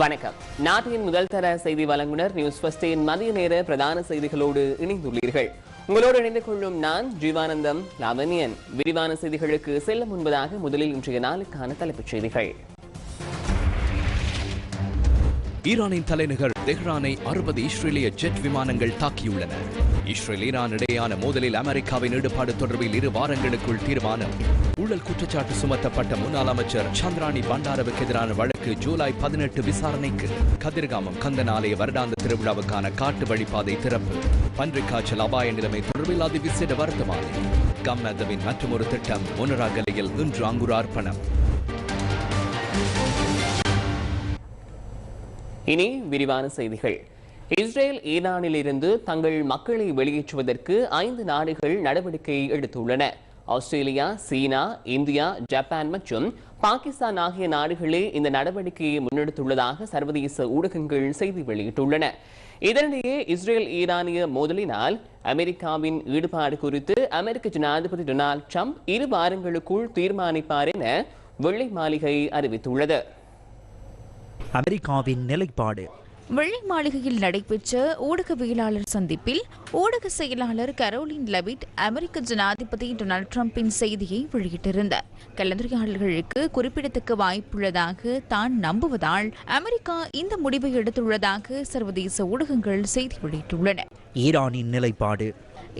வணக்கம். நாட்டின் முதல் தர செய்தி வழங்குனர் நியூஸ் ஃபர்ஸ்டின் மதிய நேர பிரதான செய்திகளோடு இணைந்துள்ளீர்கள். உங்களோடு இணைந்து கொள்ளும் நான் ஜீவானந்தம் லாவணியன். விரிவான செய்திகளுக்கு செல்ல முன்பதாக முதலில் இன்றைய நாளுக்கான தலைப்புச் செய்திகள். ஈரானின் தலைநகர் தெஹ்ரானை அறுபது இஸ்ரேலிய ஜெட் விமானங்கள் தாக்கியுள்ளன. இஸ்ரேல் ஈரான் இடையேயான மோதலில் அமெரிக்காவின் ஈடுபாடு தொடர்பில் இரு வாரங்களுக்குள் தீர்மானம். ஊழல் குற்றச்சாட்டு சுமத்தப்பட்ட முன்னாள் அமைச்சர் சந்திராணி பண்டாரவுக்கு எதிரான வழக்கு ஜூலை பதினெட்டு விசாரணைக்கு. கதிர்காமம் கந்தனாலய வருடாந்த திருவிழாவுக்கான காட்டு வழிபாதை திறப்பு. பன்றிக் காய்ச்சல் அபாய நிலைமை தொடர்பில் அதிவிசேட வர்த்தமானி கம்னதவின் மற்றொரு திட்டம் முனராகலையில் இன்று அங்குரார்ப்பணம் இனி விரிவான செய்திகள். இஸ்ரேல் ஈரானிலிருந்து தங்கள் மக்களை வெளியேற்றுவதற்கு ஐந்து நாடுகள் நடவடிக்கை எடுத்துள்ளன. ஆஸ்திரேலியா சீனா இந்தியா ஜப்பான் மற்றும் பாகிஸ்தான் ஆகிய நாடுகளே இந்த நடவடிக்கையை முன்னெடுத்துள்ளதாக சர்வதேச ஊடகங்கள் செய்தி வெளியிட்டுள்ளன. இதனிடையே இஸ்ரேல் ஈரானிய மோதலினால் அமெரிக்காவின் ஈடுபாடு குறித்து அமெரிக்க ஜனாதிபதி டொனால்ட் ட்ரம்ப் இரு வாரங்களுக்குள் தீர்மானிப்பார் என வெள்ளை மாளிகை அறிவித்துள்ளது. அமெரிக்காவின் நிலைப்பாடு. வெள்ளை மாளிகையில் நடைபெற்ற ஊடகவியலாளர் சந்திப்பில் ஊடக செயலாளர் கரோலின் லெவிட் அமெரிக்க ஜனாதிபதி டொனால்ட் டிரம்பின் செய்தியை வெளியிட்டிருந்தார். கலந்துரையாடல்களுக்கு குறிப்பிடத்தக்க வாய்ப்புள்ளதாக தான் நம்புவதால் அமெரிக்கா இந்த முடிவை எடுத்துள்ளதாக சர்வதேச ஊடகங்கள் செய்தி வெளியிட்டுள்ளன. ஈரானின் நிலைப்பாடு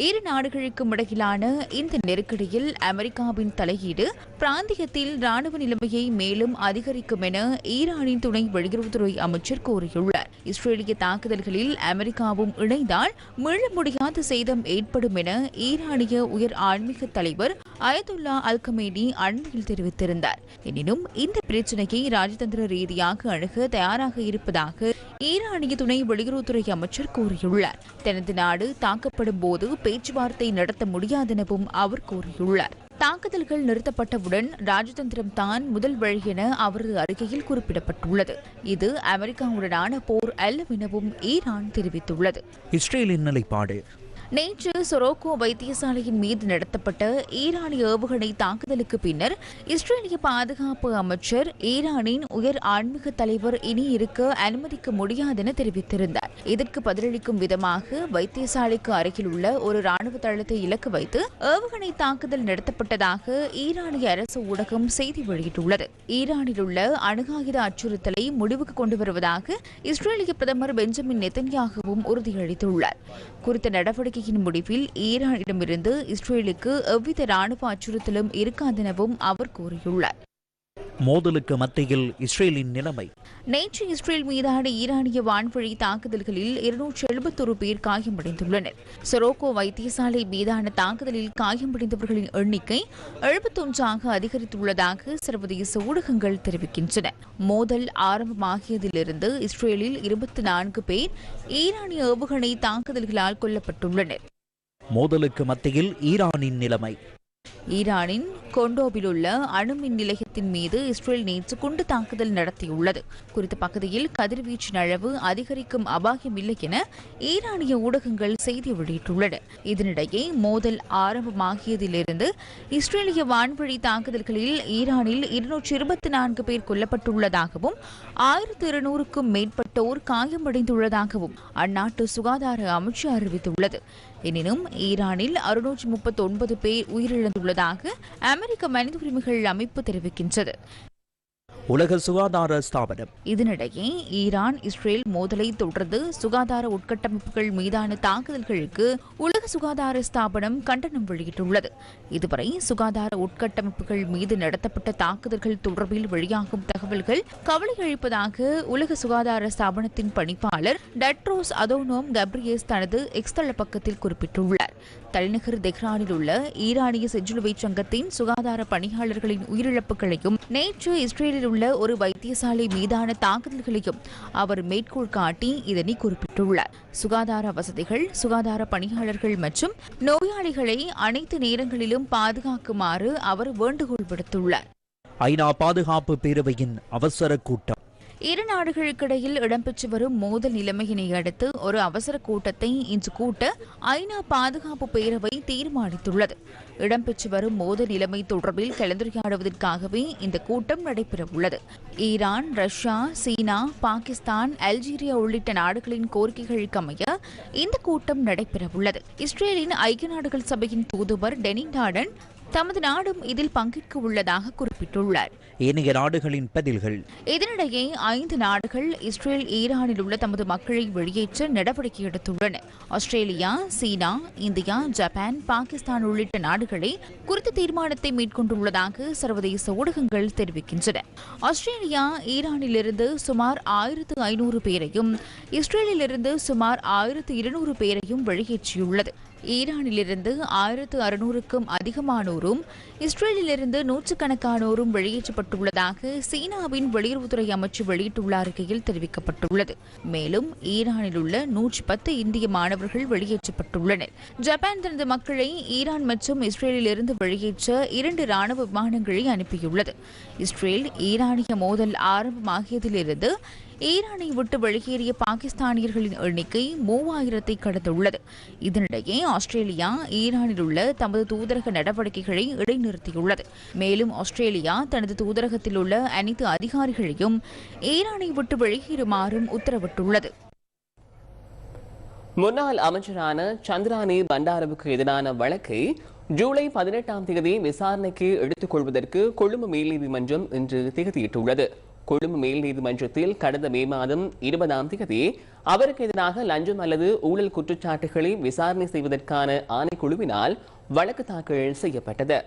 இரு நாடுகளுக்கும் இடையிலான இந்த நெருக்கடியில் அமெரிக்காவின் தலையீடு பிராந்தியத்தில் ராணுவ நிலைமையை மேலும் அதிகரிக்கும் என ஈரானின் துணை வெளியுறவுத்துறை அமைச்சர் கூறியுள்ளார். இஸ்ரேலிய தாக்குதல்களில் அமெரிக்காவும் இணைந்தால் மீள முடியாத சேதம் ஏற்படும் என ஈரானிய உயர் ஆன்மீக தலைவர் அயதுல்லா அல்கமேனி அண்மையில் தெரிவித்திருந்தார். எனினும் இந்த பிரச்சினையை ராஜதந்திர ரீதியாக அணுக தயாராக இருப்பதாக ஈரானிய துணை வெளியுறவுத்துறை அமைச்சர் கூறியுள்ளார். தனது நாடு தாக்கப்படும் போது பேச்சுவார்த்தை நடத்த முடியாதெனவும் அவர் கூறியுள்ளார். தாக்குதல்கள் நிறுத்தப்பட்டவுடன் ராஜதந்திரம் தான் முதல் வழி என அவரது அறிக்கையில் குறிப்பிடப்பட்டுள்ளது. இது அமெரிக்காவுடனான போர் அல்லவெனவும் ஈரான் தெரிவித்துள்ளது. இஸ்ரேலின் நிலைப்பாடு நேற்று சொரோக்கோ வைத்தியசாலையின் மீது நடத்தப்பட்ட ஈரானிய ஏவுகணை தாக்குதலுக்கு பின்னர் இஸ்ரேலிய பாதுகாப்பு அமைச்சர் ஈரானின் உயர் ஆன்மீக தலைவர் இனி இருக்க அனுமதிக்க முடியாதென தெரிவித்திருந்தார். இதற்கு பதிலளிக்கும் விதமாக வைத்தியசாலைக்கு அருகில் உள்ள ஒரு ராணுவ தளத்தை இலக்கு வைத்து ஏவுகணை தாக்குதல் நடத்தப்பட்டதாக ஈரானிய அரசு ஊடகம் செய்தி வெளியிட்டுள்ளது. ஈரானில் உள்ள அணுகாயுத அச்சுறுத்தலை முடிவுக்கு கொண்டு வருவதாக இஸ்ரேலிய பிரதமர் பெஞ்சமின் நெத்தன்யாகவும் உறுதியளித்துள்ளார். குறித்த நடவடிக்கையின் முடிவில் ஈரானிடமிருந்து இஸ்ரேலுக்கு எவ்வித ராணுவ அச்சுறுத்தலும் இருக்காதெனவும் அவர் கூறியுள்ளார். மோதலுக்கு மத்தியில் இஸ்ரேலின் நிலைமை. நேற்று இஸ்ரேல் மீதான ஈரானிய வான்வழி தாக்குதல்களில் இருநூற்று எழுபத்தொரு பேர் காயமடைந்துள்ளனர். சொரோக்கோ வைத்தியசாலை மீதான தாக்குதலில் காயமடைந்தவர்களின் எண்ணிக்கை எழுபத்தொன்றாக அதிகரித்துள்ளதாக சர்வதேச ஊடகங்கள் தெரிவிக்கின்றன. மோதல் ஆரம்பமாகியதிலிருந்து இஸ்ரேலில் இருபத்தி நான்கு பேர் ஈரானிய ஏவுகணை தாக்குதல்களால் கொல்லப்பட்டுள்ளனர். மோதலுக்கு மத்தியில் ஈரானின் நிலைமை. ஈரானின் கொண்டோவில் உள்ள அணுமின் நிலையத்தின் மீது இஸ்ரேல் நேற்று குண்டு தாக்குதல் நடத்தியுள்ளது. குறித்த பகுதியில் கதிர்வீச்சின் அளவு அதிகரிக்கும் அபாயம் இல்லை என ஈரானிய ஊடகங்கள் செய்தி வெளியிட்டுள்ளன. இதனிடையே மோதல் ஆரம்பமாகியதிலிருந்து இஸ்ரேலிய வான்வழி தாக்குதல்களில் ஈரானில் இருநூற்றி இருபத்தி நான்கு பேர் கொல்லப்பட்டுள்ளதாகவும் ஆயிரத்து இருநூறுக்கும் மேற்பட்டோர் காயமடைந்துள்ளதாகவும் அந்நாட்டு சுகாதார அமைச்சு அறிவித்துள்ளது. எனினும் ஈரானில் அறுநூற்று முப்பத்தி ஒன்பது பேர் உயிரிழந்துள்ளதாக அமெரிக்க மனித உரிமைகள் அமைப்பு தெரிவிக்கின்றது. உலக சுகாதார ஸ்தாபனம். இதனிடையே ஈரான் இஸ்ரேல் மோதலை தொடர்ந்து சுகாதார உட்கட்டமைப்புகள் மீதான தாக்குதல்களுக்கு உலக சுகாதார ஸ்தாபனம் கண்டனம் வெளியிட்டுள்ளது. இதுவரை சுகாதார உட்கட்டமைப்புகள் மீது நடத்தப்பட்ட தாக்குதல்கள் தொடர்பில் வெளியாகும் தகவல்கள் கவலை அளிப்பதாக உலக சுகாதார ஸ்தாபனத்தின் பணிப்பாளர் டட்ரோஸ் அதோனோம் கப்ரியஸ் தனது எக்ஸ் தள பக்கத்தில் குறிப்பிட்டுள்ளார். தலைநகர் தெஹ்ரானில் உள்ள ஈரானிய செஞ்சிலுவை சங்கத்தின் சுகாதார பணியாளர்களின் உயிரிழப்புகளையும் நேற்று இஸ்ரேலில் உள்ள ஒரு வைத்தியசாலை மீதான தாக்குதல்களையும் அவர் மேற்கோள் காட்டி இதனை குறிப்பிட்டுள்ளார். சுகாதார வசதிகள் சுகாதார பணியாளர்கள் மற்றும் நோயாளிகளை அனைத்து நேரங்களிலும் பாதுகாக்குமாறு அவர் வேண்டுகோள் விடுத்துள்ளார். ஐநா பாதுகாப்பு பேரவையின் அவசர கூட்டம். இரு நாடுகளுக்கிடையில் இடம்பெற்று வரும் மோதல் நிலைமையினை அடுத்து ஒரு அவசர கூட்டத்தை இன்று கூட்ட ஐநா பாதுகாப்பு பேரவை தீர்மானித்துள்ளது. இடம்பெற்று வரும் மோதல் நிலைமை தொடர்பில் கலந்துரையாடுவதற்காகவே இந்த கூட்டம் நடைபெறவுள்ளது. ஈரான் ரஷ்யா சீனா பாகிஸ்தான் அல்ஜீரியா உள்ளிட்ட நாடுகளின் கோரிக்கைகளுக்கு அமைய இந்த கூட்டம் நடைபெறவுள்ளது. இஸ்ரேலின் ஐக்கிய நாடுகள் சபையின் தூதுவர் டெனி டாடன் தமது நாடும் இதில் பங்கேற்க உள்ளதாக குறிப்பிட்டுள்ளார். ஏனைய நாடுகளின் பதில்கள். இதனிடையே ஐந்து நாடுகள் இஸ்ரேல் ஈரானில் உள்ள தமது மக்களை வெளியேற்ற நடவடிக்கை எடுத்துள்ளன. ஆஸ்திரேலியா சீனா இந்தியா ஜப்பான் பாகிஸ்தான் உள்ளிட்ட நாடுகளே குறித்த தீர்மானத்தை மேற்கொண்டுள்ளதாக சர்வதேச ஊடகங்கள் தெரிவிக்கின்றன. ஆஸ்திரேலியா ஈரானிலிருந்து சுமார் ஆயிரத்து ஐநூறு பேரையும் இஸ்ரேலிலிருந்து சுமார் ஆயிரத்து இருநூறு பேரையும் வெளியேற்றியுள்ளது. ஈரானிலிருந்து ஆயிரத்து அறுநூறுக்கும் அதிகமானோரும் இஸ்ரேலிலிருந்து நூற்றுக்கணக்கானோரும் வெளியேற்றப்பட்டுள்ளதாக சீனாவின் வெளியுறவுத்துறை அமைச்சு வெளியிட்டுள்ள அறிக்கையில் தெரிவிக்கப்பட்டுள்ளது. மேலும் ஈரானில் உள்ள நூற்றி பத்து இந்திய மாணவர்கள் வெளியேற்றப்பட்டுள்ளனர். ஜப்பான் தனது மக்களை ஈரான் மற்றும் இஸ்ரேலிலிருந்து வெளியேற்ற இரண்டு ராணுவ விமானங்களை அனுப்பியுள்ளது. இஸ்ரேல் ஈரானிய மோதல் ஆரம்பமாகியதிலிருந்து ஈரானை விட்டு வெளியேறிய பாகிஸ்தானியர்களின் எண்ணிக்கை மூவாயிரத்தை கடந்துள்ளது. இதனிடையே ஆஸ்திரேலியா ஈரானில் உள்ள தமது தூதரக நடவடிக்கைகளை இடைநிறுத்தியுள்ளது. மேலும் ஆஸ்திரேலியா தனது தூதரகத்தில் உள்ள அனைத்து அதிகாரிகளையும் ஈரானை விட்டு வெளியேறுமாறும் உத்தரவிட்டுள்ளது. முன்னாள் அமைச்சரான சந்திரானி பண்டாரவுக்கு எதிரான வழக்கை ஜூலை பதினெட்டாம் தேதி விசாரணைக்கு எடுத்துக் கொள்வதற்கு கொழும்பு மேல் நீதிமன்றம் இன்று திகதியிட்டுள்ளது. கொழும்பு மேல் நீதிமன்றத்தில் கடந்த மே மாதம் இருபதாம் தேதி அவருக்கு எதிராக லஞ்சம் அல்லது ஊழல் குற்றச்சாட்டுகளை விசாரணை செய்வதற்கான ஆணைக்குழுவினால் வழக்கு தாக்கல் செய்யப்பட்டது.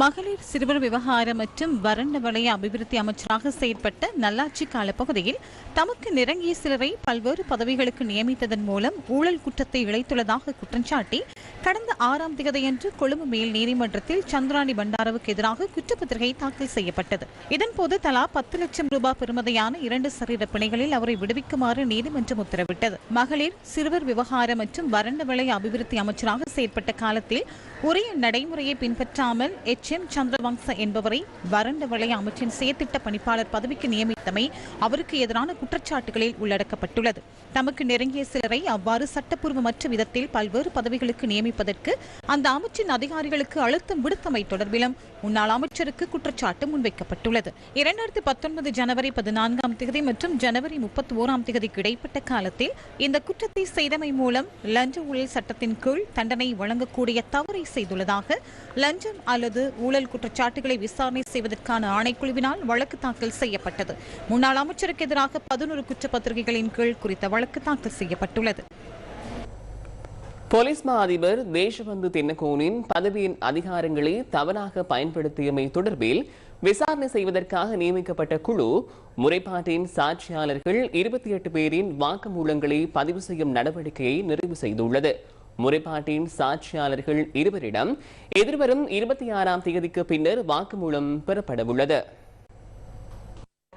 மகளிர் சிறுவர் விவகாரம் மற்றும் வறண்ட வலய அபிவிருத்தி அமைச்சராக செயற்பட்ட நல்லாட்சி கால பகுதியில் தமக்கு நெருங்கிய சிலரை பல்வேறு பதவிகளுக்கு நியமித்ததன் மூலம் ஊழல் குற்றத்தை இழைத்துள்ளதாக குற்றஞ்சாட்டி கடந்த ஆறாம் தேதியன்று கொழும்பு மேல் நீதிமன்றத்தில் சந்திராணி பண்டாரவுக்கு எதிராக குற்றப்பத்திரிகை தாக்கல் செய்யப்பட்டது. இதன்போது தலா பத்து லட்சம் ரூபாய் பெறுமதியான இரண்டு சரீர பிணைகளில் அவரை விடுவிக்குமாறு நீதிமன்றம் உத்தரவிட்டது. மகளிர் சிறுவர் விவகாரம் மற்றும் வறண்ட வலய அபிவிருத்தி அமைச்சராக செயற்பட்ட காலத்தில் உரிய நடைமுறையை பின்பற்றாமல் எச். எம் சந்திரவம்ச என்பவரை வறண்ட வளைய அமைச்சின் செயற்திட்ட பணிப்பாளர் பதவிக்கு நியமித்தமை அவருக்கு எதிரான குற்றச்சாட்டுகளில் உள்ளடக்கப்பட்டுள்ளது. தமக்கு நெருங்கிய சிலரை அவ்வாறு சட்டப்பூர்வமற்ற விதத்தில் பல்வேறு பதவிகளுக்கு நியமிப்பதற்கு அந்த அமைச்சின் அதிகாரிகளுக்கு அழுத்தம் விடுத்தமை தொடர்பிலும் முன்னாள் அமைச்சருக்கு குற்றச்சாட்டு முன்வைக்கப்பட்டுள்ளது. இரண்டாயிரத்தி பத்தொன்பது ஜனவரி பதினான்காம் தேதி மற்றும் ஜனவரி முப்பத்தி ஓராம் தேதிக்கு இடைப்பட்ட காலத்தில் இந்த குற்றத்தை செய்தமை மூலம் லஞ்ச ஊழல் சட்டத்தின் கீழ் தண்டனை வழங்கக்கூடிய தவறை செய்துள்ளதாக லஞ்சம் அல்லது ஊழல் குற்றச்சாட்டுகளை விசாரணை செய்வதற்கான ஆணைக்குழுவினால் வழக்கு தாக்கல் செய்யப்பட்டது. முன்னாள் அமைச்சருக்கு எதிராக பதினோரு குற்றப்பத்திரிகைகளின் கீழ் குறித்த வழக்கு தாக்கல் செய்யப்பட்டுள்ளது. போலீஸ் மா அதிபர் தேசபந்து தென்னகோனின் பதவியின் அதிகாரங்களை தவறாக பயன்படுத்தியமை தொடர்பில் விசாரணை செய்வதற்காக நியமிக்கப்பட்ட குழு முறைப்பாட்டின் சாட்சியாளர்கள் இருபத்தி எட்டு பேரின் வாக்குமூலங்களை பதிவு செய்யும் நடவடிக்கையை நிறைவு செய்துள்ளது. முறைப்பாட்டின் சாட்சியாளர்கள் இருவரிடம் எதிர்வரும் இருபத்தி ஆறாம் தேதிக்கு பின்னர் வாக்குமூலம் பெறப்படவுள்ளது.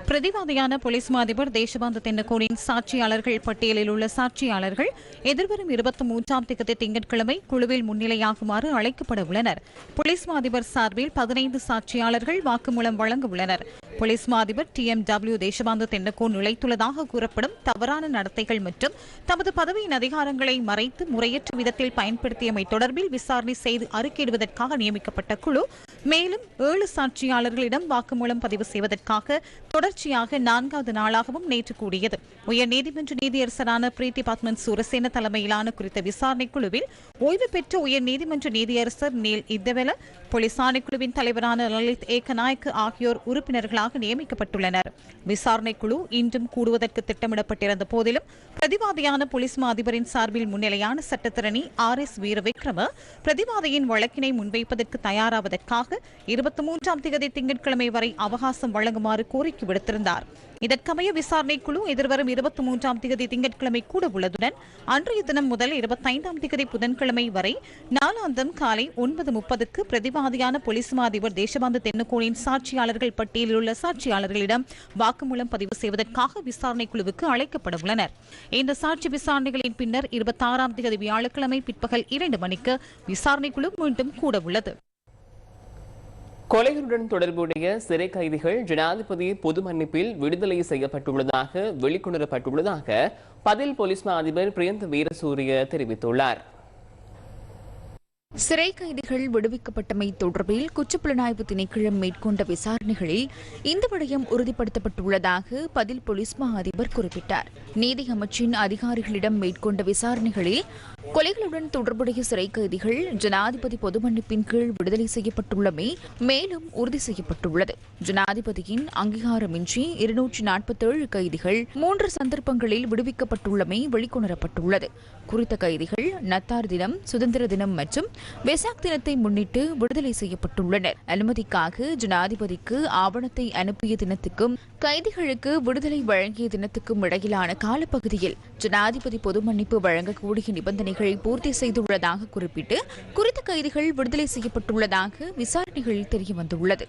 பிரதிவாதியான போலீஸ் மா அதிபர் தேசபந்து தென்னகோனின் சாட்சியாளர்கள் பட்டியலில் உள்ள சாட்சியாளர்கள் எதிர்வரும் இருபத்தி மூன்றாம் திகதி திங்கட்கிழமை குழுவில் முன்னிலையாகுமாறு அழைக்கப்பட உள்ளனர். போலீஸ் மா அதிபர் சார்பில் பதினைந்து சாட்சியாளர்கள் வாக்குமூலம் வழங்க உள்ளனர். போலீஸ் மா அதிபர் T M W Deshabandu Tennakoon நுழைத்துள்ளதாக கூறப்படும் தவறான நடத்தைகள் மற்றும் தமது பதவியின் அதிகாரங்களை மறைத்து முறையற்ற விதத்தில் பயன்படுத்தியமை தொடர்பில் விசாரணை செய்து அறிக்கையிடுவதற்காக நியமிக்கப்பட்ட குழு மேலும் ஏழு சாட்சியாளர்களிடம் வாக்குமூலம் பதிவு செய்வதற்காக தொடர் தொடர்ச்சியாக நான்காவது நாளாகவும் நேற்று கூடியது. உயர் நீதிமன்ற நீதியரசரான பிரீத்தி பத்மன் சூரசேன தலைமையிலான குறித்த விசாரணை குழுவில் ஓய்வு பெற்ற உயர் நீதிமன்ற நீதியரசர் நீல் இத்தவெல போலீஸ் ஆணைக்குழுவின் தலைவரான லலித் ஏகநாயக் ஆகியோர் உறுப்பினர்களாக நியமிக்கப்பட்டுள்ளனர். விசாரணை குழு இன்றும் கூடுவதற்கு திட்டமிடப்பட்டிருந்த போதிலும் பிரதிவாதியான போலீஸ் மா அதிபரின் சார்பில் முன்னிலையான சட்டத்திரணி ஆர் எஸ் வீரவிக்ரம பிரதிவாதியின் வழக்கினை முன்வைப்பதற்கு தயாராவதற்காக இருபத்தி மூன்றாம் தேதி திங்கட்கிழமை வரை அவகாசம் வழங்குமாறு கோரிக்கை விடுத்திருந்தார் இதற்கமைய விசாரணை குழு எதிர்வரும் இருபத்தி மூன்றாம் தேதி திங்கட்கிழமை கூட உள்ளதுடன் அன்றைய தினம் முதல் இருபத்தைந்தாம் தேதி புதன்கிழமை வரை நாளாந்தம் காலை ஒன்பது முப்பதுக்கு பிரதிவாதியான போலீஸ் மா அதிபர் தேசபாந்து தென்னுகோனின் சாட்சியாளர்கள் பட்டியலில் உள்ள சாட்சியாளர்களிடம் வாக்குமூலம் பதிவு செய்வதற்காக விசாரணை குழுவுக்கு அழைக்கப்பட உள்ளனர். இந்த சாட்சி விசாரணைகளின் பின்னர் இருபத்தாறாம் தேதி வியாழக்கிழமை பிற்பகல் இரண்டு மணிக்கு விசாரணை குழு மீண்டும் கூட உள்ளது கொலைகளுடன் தொடர்புடைய சிறை கைதிகள் ஜனாதிபதி பொது மன்னிப்பில் விடுதலை செய்யப்பட்டுள்ளதாக வெளிக்கொணரப்பட்டுள்ளதாக பதில் போலீஸ் மா அதிபர் பிரியந்த வீரசூரிய தெரிவித்துள்ளார். சிறை கைதிகள் விடுவிக்கப்பட்டமை தொடர்பில் குற்றப்புலனாய்வு திணைக்களம் மேற்கொண்ட விசாரணைகளில் இந்த விடயம் உறுதிப்படுத்தப்பட்டுள்ளதாக பதில் போலீஸ் மா அதிபர் குறிப்பிட்டார். நீதி அமைச்சின் அதிகாரிகளிடம் மேற்கொண்ட விசாரணைகளில் கொலைகளுடன் தொடர்புடைய சிறை கைதிகள் ஜனாதிபதி பொது மன்னிப்பின் கீழ் விடுதலை செய்யப்பட்டுள்ளமை மேலும் உறுதி செய்யப்பட்டுள்ளது. ஜனாதிபதியின் அங்கீகாரமின்றி இருநூற்றி நாற்பத்தேழு கைதிகள் மூன்று சந்தர்ப்பங்களில் விடுவிக்கப்பட்டுள்ளமை வெளிக்கொணரப்பட்டுள்ளது. குறித்த கைதிகள் நத்தார் தினம் சுதந்திர தினம் மற்றும் வெசாக் தினத்தை முன்னிட்டு விடுதலை செய்யப்பட்டுள்ளனர். அனுமதிக்காக ஜனாதிபதிக்கு ஆவணத்தை அனுப்பிய தினத்துக்கும் கைதிகளுக்கு விடுதலை வழங்கிய தினத்துக்கும் இடையிலான காலப்பகுதியில் ஜனாதிபதி பொது மன்னிப்பு வழங்கக்கூடிய நிபந்தனைகள் தேவைகளை பூர்த்தி செய்துள்ளதாக குறிப்பிட்டு குறித்த கைதிகள் விடுதலை செய்யப்பட்டுள்ளதாக விசாரணைகள் தெரியவந்துள்ளது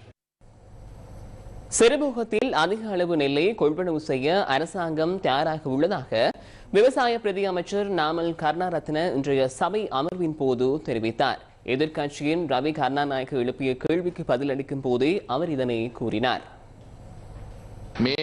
சிறுமுகத்தில் அதிக அளவு நெல்லை கொள்வனவு செய்ய அரசாங்கம் தயாராக உள்ளதாக விவசாய பிரதி அமைச்சர் நாமல் கருணாரத்ன இன்றைய சபை அமர்வின் போது தெரிவித்தார். எதிர்க்கட்சியின் ரவி கருணாநாயக்கு எழுப்பிய கேள்விக்கு பதிலளிக்கும் போதே அவர் இதனை கூறினார். மே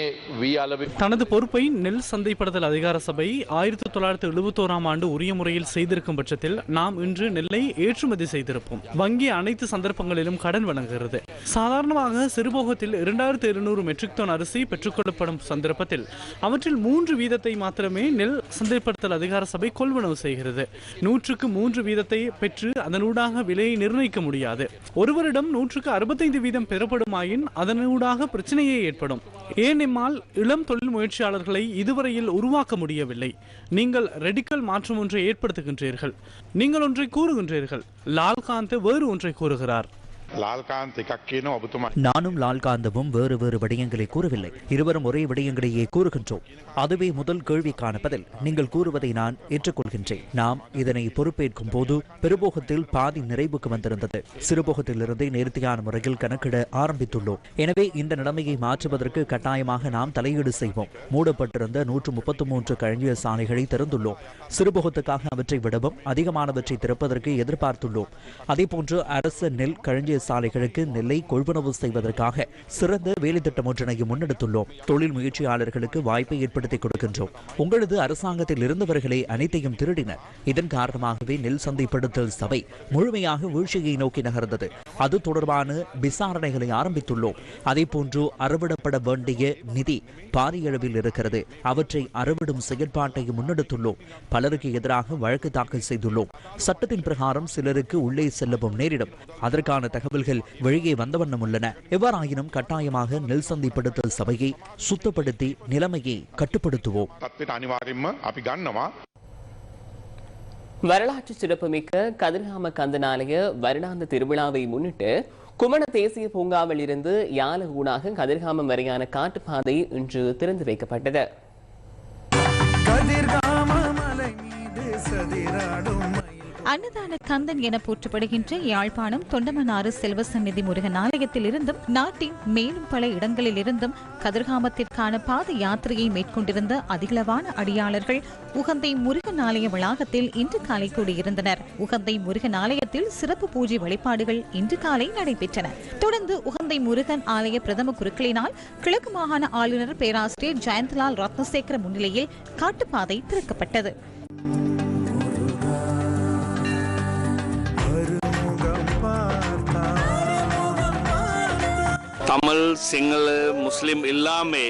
தனது பொறுப்பை நெல் சந்தைப்படுத்தல் அதிகார சபை ஆயிரத்தி தொள்ளாயிரத்தி எழுபத்தோராம் ஆண்டு உரிய முறையில் செய்திருக்கும் பட்சத்தில் நாம் இன்று நெல்லை ஏற்றுமதி செய்திருப்போம். வங்கி அனைத்து சந்தர்ப்பங்களிலும் கடன் வழங்குகிறது. சாதாரணமாக சிறுபோகத்தில் இரண்டாயிரத்தி இருநூறு மெட்ரிக் டன் அரிசி பெற்றுக்கொள்ளப்படும் சந்தர்ப்பத்தில் அவற்றில் மூன்று வீதத்தை மாத்திரமே நெல் சந்தைப்படுத்தல் அதிகார சபை கொள்வனவு செய்கிறது. நூற்றுக்கு மூன்று வீதத்தை பெற்று அதனூடாக விலையை நிர்ணயிக்க முடியாது. ஒருவரிடம் நூற்றுக்கு அறுபத்தைந்து வீதம் பெறப்படுமாயின் அதனூடாக பிரச்சனையே ஏற்படும். ஏன் இளம் தொழில் முயற்சியாளர்களை இதுவரையில் உருவாக்க முடியவில்லை. நீங்கள் ரெடிக்கல் மாற்றம் ஒன்றை ஏற்படுத்துகின்றீர்கள். நீங்கள் ஒன்றை கூறுகின்றீர்கள். லால்காந்த் வேறு ஒன்றை கூறுகிறார். நானும் லால்காந்தவும் வேறு வேறு விடயங்களை கூறவில்லை. இருவரும் ஒரே விடயங்களையே கூறுகின்றோம். அதுவே முதல் கேள்விக்கான பதில் நீங்கள் கூறுவதை நான் ஏற்றுக்கொள்கின்றேன். நாம் இதனை பொறுப்பேற்கும் போது பெருபோகத்தில் பாதி நிறைவுக்கு வந்திருந்தது. சிறுபோகத்திலிருந்து நேர்த்தியான முறையில் கணக்கிட ஆரம்பித்துள்ளோம். எனவே இந்த நிலைமையை மாற்றுவதற்கு கட்டாயமாக நாம் தலையீடு செய்வோம். மூடப்பட்டிருந்த நூற்று முப்பத்தி மூன்று கழிஞ்சிய சாலைகளை திறந்துள்ளோம். சிறுபோகத்துக்காக அவற்றை விடவும் அதிகமானவற்றை திறப்பதற்கு எதிர்பார்த்துள்ளோம். அதேபோன்று அரசு நெல் கழிஞ்சிய சாலைகளுக்கு நெல்லை கொள்வனவு செய்வதற்காக சிறந்த வேலைத்திட்டம் ஒன்றினையும் முன்னெடுத்துள்ளோம். தொழில் முயற்சியாளர்களுக்கு வாய்ப்பை ஏற்படுத்தி கொடுக்கின்றோம். உங்களது அரசாங்கத்தில் இருந்தவர்களே அனைத்தையும் திருடினர். இதன் காரணமாகவே நெல் சந்தைப்படுத்தல் சபை முழுமையாக வீழ்ச்சியை நோக்கி நகர்ந்தது. அது தொடர்பான விசாரணைகளை ஆரம்பித்துள்ளோம். அதேபோன்று அறுவிடப்பட வேண்டிய நிதி பாரிய அளவில் இருக்கிறது. அவற்றை அறுவிடும் செயற்பாட்டையும் முன்னெடுத்துள்ளோம். பலருக்கு எதிராக வழக்கு தாக்கல் செய்துள்ளோம். சட்டத்தின் பிரகாரம் சிலருக்கு உள்ளே செல்லவும் நேரிடும். அதற்கான தகவல்கள் வெளியே வந்த வண்ணம் உள்ளன. எவ்வாறாயினும் கட்டாயமாக நெல் சந்தைப்படுத்தல் சபையை சுத்தப்படுத்தி நிலைமையை கட்டுப்படுத்துவோம். வரலாற்று சிறப்புமிக்க கதிர்காம கந்தனாலய வருடாந்த திருவிழாவை முன்னிட்டு குமண தேசிய பூங்காவில் இருந்து யால ஊடாக கதிர்காமம் வரையான காட்டுப்பாதை இன்று திறந்து வைக்கப்பட்டது. அன்னதான கந்தன் என போற்றப்படுகின்ற யாழ்ப்பாணம் தொண்டமனாறு செல்வசந்நிதி முருகன் ஆலயத்தில் இருந்தும் நாட்டின் மேலும் பல இடங்களில் இருந்தும் கதிர்காமத்திற்கான பாத யாத்திரையை மேற்கொண்டிருந்த அதிகளவான அடியாளர்கள் உகந்தை முருகன் ஆலய வளாகத்தில் இன்று காலை கூடியிருந்தனர். உகந்தை முருகன் ஆலயத்தில் சிறப்பு பூஜை வழிபாடுகள் இன்று காலை நடைபெற்றன. தொடர்ந்து உகந்தை முருகன் ஆலய பிரதம குருக்களினால் கிழக்கு மாகாண ஆளுநர் பேராசிரியர் ஜெயந்த்லால் ரத்னசேகர முன்னிலையில் காட்டுப்பாதை திறக்கப்பட்டது. தமிழ் சிங்கள முஸ்லிம் எல்லாமே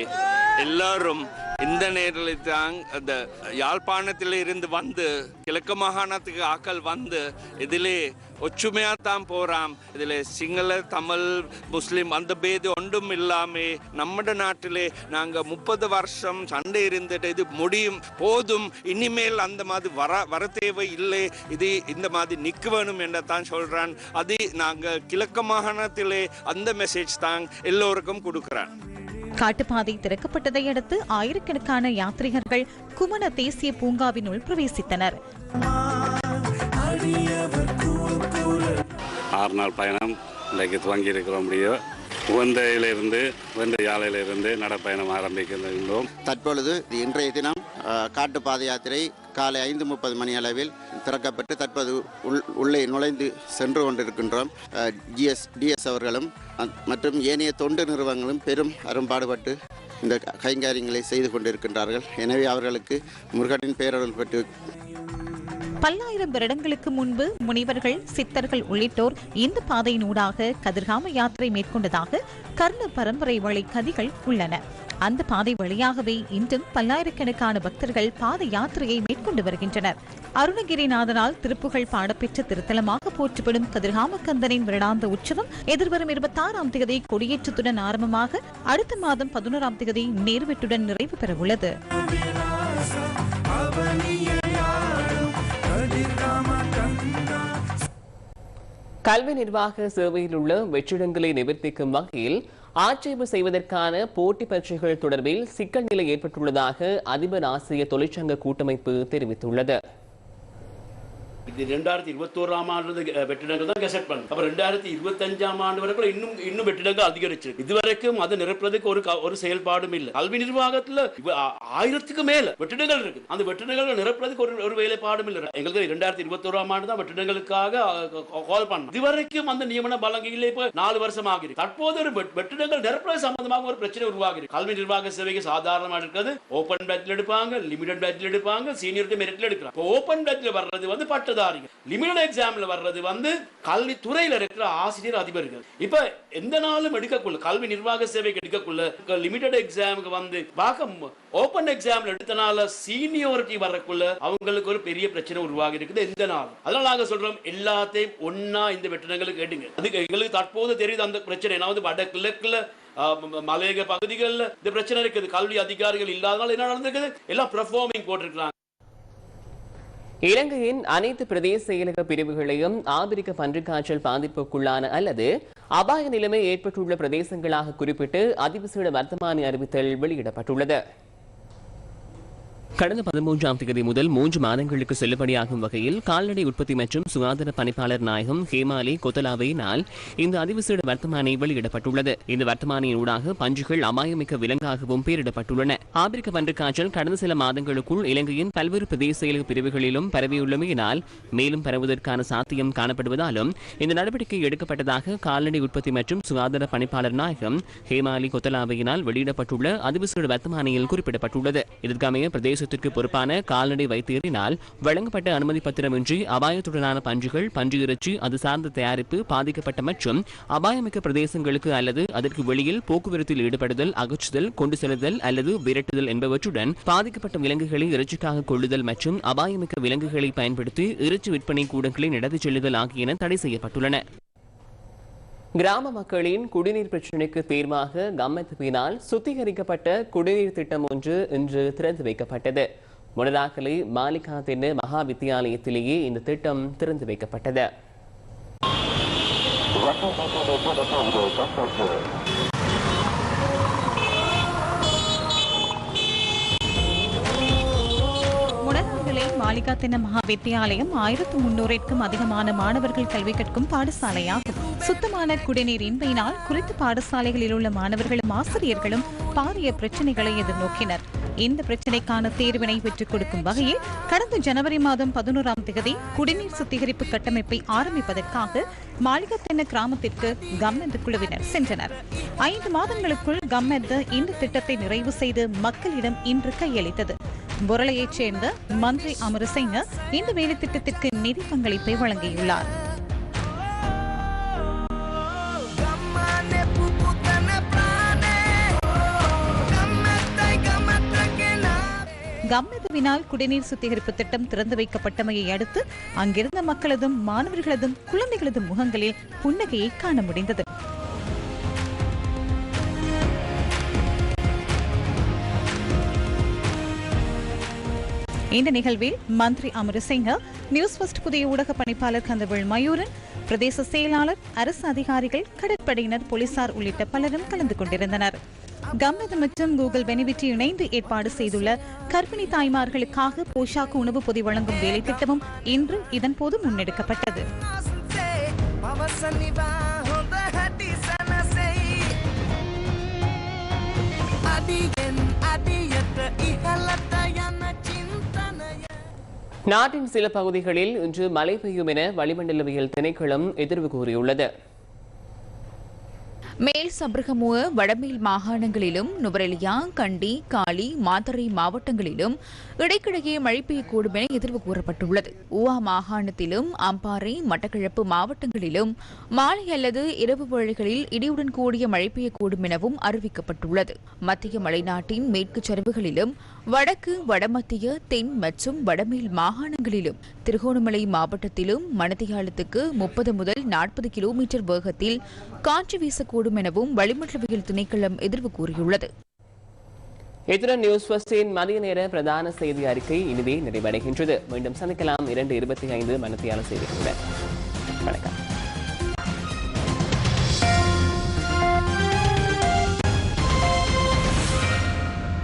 எல்லாரும் இந்த நேரில் தான் அந்த யாழ்ப்பாணத்தில் இருந்து வந்து கிழக்கு மாகாணத்துக்கு ஆக்கள் வந்து இதிலே ஒற்றுமையாக தான் போகிறாம் இதில் சிங்கள தமிழ் முஸ்லிம் அந்த பேது ஒன்றும் இல்லாமே நம்ம நாட்டிலே நாங்கள் முப்பது வருஷம் சண்டை இருந்துட்டு இது முடியும் போதும் இனிமேல் அந்த மாதிரி வர வர தேவை இல்லை இது இந்த மாதிரி நிற்க வேணும் என்று தான் சொல்கிறான் அது நாங்கள் கிழக்கு மாகாணத்திலே அந்த மெசேஜ் தான் எல்லோருக்கும் கொடுக்குறேன். காட்டுப்பாதை திறக்கப்பட்டதை அடுத்து ஆயிரக்கணக்கான யாத்ரீகர்கள் குமண தேசிய பூங்காவினுள் பிரவேசித்தனர். ஆறு நாள் பயணம் இன்றைக்கு துவங்கி இருக்கிறோம் முடியும் உந்தையிலிருந்து உகந்த யாழையிலிருந்து நடைப்பயணம் ஆரம்பிக்கின்றோம். தற்பொழுது இன்றைய தினம் காட்டு பாத யாத்திரை காலை ஐந்து முப்பது மணி அளவில் திறக்கப்பட்டு தற்போது உள் உள்ளே நுழைந்து சென்று கொண்டிருக்கின்றோம். ஜிஎஸ் டிஎஸ் அவர்களும் மற்றும் ஏனைய தொண்டு நிறுவனங்களும் பெரும் அரும்பாடுபட்டு இந்த கைங்காரியங்களை செய்து கொண்டிருக்கின்றார்கள். எனவே அவர்களுக்கு முருகனின் பேரருள் பெற்று பல்லாயிரம் வருடங்களுக்கு முன்பு முனிவர்கள் சித்தர்கள் உள்ளிட்டோர் இந்த பாதையினூடாக கதிர்காம யாத்திரை மேற்கொண்டதாக கர்ண பரம்பரை வழி கதிகள் உள்ளன. அந்த பாதை வழியாகவே இன்றும் பல்லாயிரக்கணக்கான பக்தர்கள் பாத யாத்திரையை மேற்கொண்டு வருகின்றனர். அருணகிரிநாதனால் திருப்புகழ் பாடப்பெற்ற திருத்தலமாக போற்றப்படும் கதிர்காம கந்தனின் வருடாந்த உற்சவம் எதிர்வரும் இருபத்தாறாம் தேதி கொடியேற்றத்துடன் ஆரம்பமாக அடுத்த மாதம் பதினோராம் தேதி நேர்வெட்டுடன் நிறைவு பெறவுள்ளது. கல்வி நிர்வாக சேவையில் உள்ள வெற்றிடங்களை நிவர்த்திக்கும் வகையில் ஆட்சேபு செய்வதற்கான போட்டி பரீட்சைகள் தொடர்பில் சிக்கல் நிலை ஏற்பட்டுள்ளதாக அதிபர் ஆசிரிய தொழிற்சங்க கூட்டமைப்பு தெரிவித்துள்ளது. இது ரெண்டாயிரத்தி இருபத்தோராம் ஆண்டு வெற்றிடங்கள் தான் கெசட் பண்ணு அப்ப ரெண்டாயிரத்தி இருபத்தஞ்சாம் ஆண்டு வரைக்கும் இன்னும் இன்னும் வெற்றிடங்கள் அதிகரிச்சிருக்கு. இதுவரைக்கும் அதை நிரப்புறதுக்கு ஒரு க- ஒரு செயல்பாடும் இல்லை. கல்வி நிர்வாகத்துல ஆயிரத்துக்கு மேல வெற்றிடங்கள் இருக்கு. அந்த வெற்றிடங்கள் நிரப்புறதுக்கு ஒரு ஒரு வேலைப்பாடும் இல்லை. எங்களுக்கு ரெண்டாயிரத்தி இருபத்தோராம் ஆண்டு தான் வெற்றிடங்களுக்காக கால் பண்ணோம். இதுவரைக்கும் அந்த நியமன பலங்கையில் இப்ப நாலு வருஷம் ஆகிருக்கு. தற்போது ஒரு வெற்றிடங்கள் நிரப்புறது சம்பந்தமாக ஒரு பிரச்சனை உருவாகிருக்கு. கல்வி நிர்வாக சேவைக்கு சாதாரணமாக இருக்கிறது. ஓபன் பேட்ச்ல எடுப்பாங்க லிமிடெட் பேட்ச்ல எடுப்பாங்க சீனியருக்கு மெரிட்ல எடுக்கிறாங்க. ஓபன் பேட்ச்ல வர்றது வந்து பட்டதாரிகள் லிமிடெட் எக்ஸாம்ல வர்றது வந்து கல்வி துறையில இருக்கிற ஆசிரியர் அதிபர்கள். இப்ப எந்த நாளும் எடுக்கக்குள்ள கல்வி நிர்வாக சேவைக்கு எடுக்கக்குள்ள லிமிடெட் எக்ஸாமுக்கு வந்து பார்க்க ஓபன் எக்ஸாம்ல எடுத்தனால சீனியோரிட்டி வரக்குள்ள அவங்களுக்கு ஒரு பெரிய பிரச்சனை உருவாகி இருக்குது எந்த நாள் அதனால நாங்க சொல்றோம் எல்லாத்தையும் ஒன்னா இந்த வெற்றிடங்களுக்கு கேட்டுங்க. அதுக்கு எங்களுக்கு தற்போது தெரியுது அந்த பிரச்சனை. ஏன்னா வந்து வடகிழக்குல மலையக பகுதிகளில் இந்த பிரச்சனை இருக்குது. கல்வி அதிகாரிகள் இல்லாதனால என்ன நடந்திருக்குது? எல்லாம் பெர்ஃபார்மிங் போட்டிருக்கிறாங்க. இலங்கையின் அனைத்து பிரதேச செயலக பிரிவுகளையும் ஆபிரிக்க பன்றிக் காய்ச்சல் பாதிப்புக்குள்ளான அல்லது அபாய நிலைமை ஏற்பட்டுள்ள பிரதேசங்களாக குறிப்பிட்டு அதிவிசேட வர்த்தமானி அறிவித்தல் வெளியிடப்பட்டுள்ளது. கடந்த பதிமூன்றாம் தேதி முதல் மூன்று மாதங்களுக்கு செல்லுபடியாகும் வகையில் கால்நடை உற்பத்தி மற்றும் சுகாதார பணிப்பாளர் நாயகம் ஹேமாலி கொத்தலாவையினால் இந்த அதிவிசேட வர்த்தமானி வெளியிடப்பட்டுள்ளது. இந்த வர்த்தமானியின் ஊடாக பஞ்சுகள் அபாயமிக்க விலங்காகவும் பெயரிடப்பட்டுள்ளன ஆப்பிரிக்க பன்றிக் காய்ச்சல் கடந்த சில மாதங்களுக்குள் இலங்கையின் பல்வேறு பிரதேச பிரிவுகளிலும் பரவியுள்ளமையினால் மேலும் பரவுவதற்கான சாத்தியம் காணப்படுவதாலும் இந்த நடவடிக்கை எடுக்கப்பட்டதாக கால்நடை உற்பத்தி மற்றும் சுகாதார பணிப்பாளர் நாயகம் ஹேமாலி கொத்தலாவையினால் வெளியிடப்பட்டுள்ள அதிவிசேட வர்த்தமானியில் குறிப்பிடப்பட்டுள்ளது. இதற்கமைய பிரதேசத்திற்கு பொறுப்பான கால்நடை வைத்தியரினால் வழங்கப்பட்ட அனுமதி பத்திரமின்றி அபாயத்துடனான பன்றிகள் பன்றி இறைச்சி அது சார்ந்த தயாரிப்பு பாதிக்கப்பட்ட மற்றும் அபாயமிக்க பிரதேசங்களுக்கு அல்லது அதற்கு வெளியில் போக்குவரத்தில் ஈடுபடுதல் அகற்றுதல் கொண்டு செல்லுதல் அல்லது விரட்டுதல் என்பவற்றுடன் பாதிக்கப்பட்ட விலங்குகளை இறைச்சிக்காக கொள்ளுதல் மற்றும் அபாயமிக்க விலங்குகளை பயன்படுத்தி இறைச்சி விற்பனை கூடங்களை நடத்திச் செல்லுதல் ஆகியன தடை செய்யப்பட்டுள்ளன. கிராம மக்களின் குடிநீர் பிரச்சினைக்கு தீர்வாக கம்மத்துவினால் சுத்திகரிக்கப்பட்ட குடிநீர் திட்டம் ஒன்று இன்று திறந்து வைக்கப்பட்டது. முனராக்கலை மாலிகா தென்ன மகா வித்தியாலயத்திலேயே இந்த திட்டம் திறந்து வைக்கப்பட்டது. மாலிகா மாளிகா தின மகா வித்தியாலயம் ஆயிரத்து முன்னூறிற்கும் அதிகமான மாணவர்கள் கல்வி கற்கும் பாடசாலையாகும் சுத்தமான குடிநீர் இன்மையினால் குறித்த பாடசாலைகளில் உள்ள மாணவர்களும் ஆசிரியர்களும் பாரிய பிரச்சனைகளை எதிர்நோக்கினர். இந்த பிரச்சனைக்கான தீர்வினை பெற்றுக் கொடுக்கும் வகையில் கடந்த ஜனவரி மாதம் பதினோராம் தேதி குடிநீர் சுத்திகரிப்பு கட்டமைப்பை ஆரம்பிப்பதற்காக மாளிகத்தென்ன கிராமத்திற்கு கம்மெந்த குழுவினர் சென்றனர். ஐந்து மாதங்களுக்குள் கம்மெந்த இந்த திட்டத்தை நிறைவு செய்து மக்களிடம் இன்று கையளித்தது. புரளையைச் சேர்ந்த மந்திரி அமரசிங்க இந்த வேலை திட்டத்திற்கு நிதி பங்களிப்பை வழங்கியுள்ளார். கம்மெதுவினால் குடிநீர் சுத்திகரிப்பு திட்டம் திறந்து வைக்கப்பட்டமையை அடுத்து அங்கிருந்த மக்களதும் மாணவர்களதும் குழந்தைகளதும் முகங்களில் புன்னகையை காண முடிந்தது. இந்த நிகழ்வில் மந்திரி அமரசிங்க நியூஸ் ஃபர்ஸ்ட் புதிய ஊடக பணிப்பாளர் கந்தவேல் மயூரன் பிரதேச செயலாளர் அரசு அதிகாரிகள் கடற்படையினர் போலீசார் உள்ளிட்ட பலரும் கலந்து கொண்டிருந்தனர். கம்மது மற்றும் கூகுள் பெனிவிட்டி இணைந்து ஏற்பாடு செய்துள்ள கர்ப்பிணி தாய்மார்களுக்காக போஷாக்கு உணவு பொதி வழங்கும் வேலை திட்டமும் இன்று இதன்போது முன்னெடுக்கப்பட்டது. நாட்டின் சில பகுதிகளில் இன்று மழை பெய்யும் என வளிமண்டலவியல் திணைக்களம் எதிர்வு கூறியுள்ளது. மேல் சப்ரகமுவ வடமேல் மாகாணங்களிலும் நுவரெலியா கண்டி காலி மாத்தறை மாவட்டங்களிலும் இடைக்கிடையே மழை பெய்யக்கூடும் என எதிர்வு கூறப்பட்டுள்ளது. ஊவா மாகாணத்திலும் அம்பாறை மட்டக்கிழப்பு மாவட்டங்களிலும் மாலை அல்லது இரவு வேளைகளில் இடியுடன் கூடிய மழை பெய்யக்கூடும் எனவும் அறிவிக்கப்பட்டுள்ளது. மத்திய மலைநாட்டின் மேற்கு சரிவுகளிலும் வடக்கு வடமத்திய தென் மற்றும் வடமேல் மாகாணங்களிலும் திருகோணமலை மாவட்டத்திலும் மணத்தியாலத்துக்கு முப்பது முதல் நாற்பது கிலோமீட்டர் வேகத்தில் காற்று வீசக்கூடும் எனவும் வளிமண்டலவியல் திணைக்களம் எதிர்வு கூறியுள்ளது. இத்துடன் நியூஸ் ஃபர்ஸ்டின் மதிய நேர பிரதான செய்தி அறிக்கை இனிதே நிறைவடைகின்றது. மீண்டும் சந்திக்கலாம் இரண்டு இருபத்தி ஐந்து மனத்தியான செய்திகளுடன். வணக்கம்.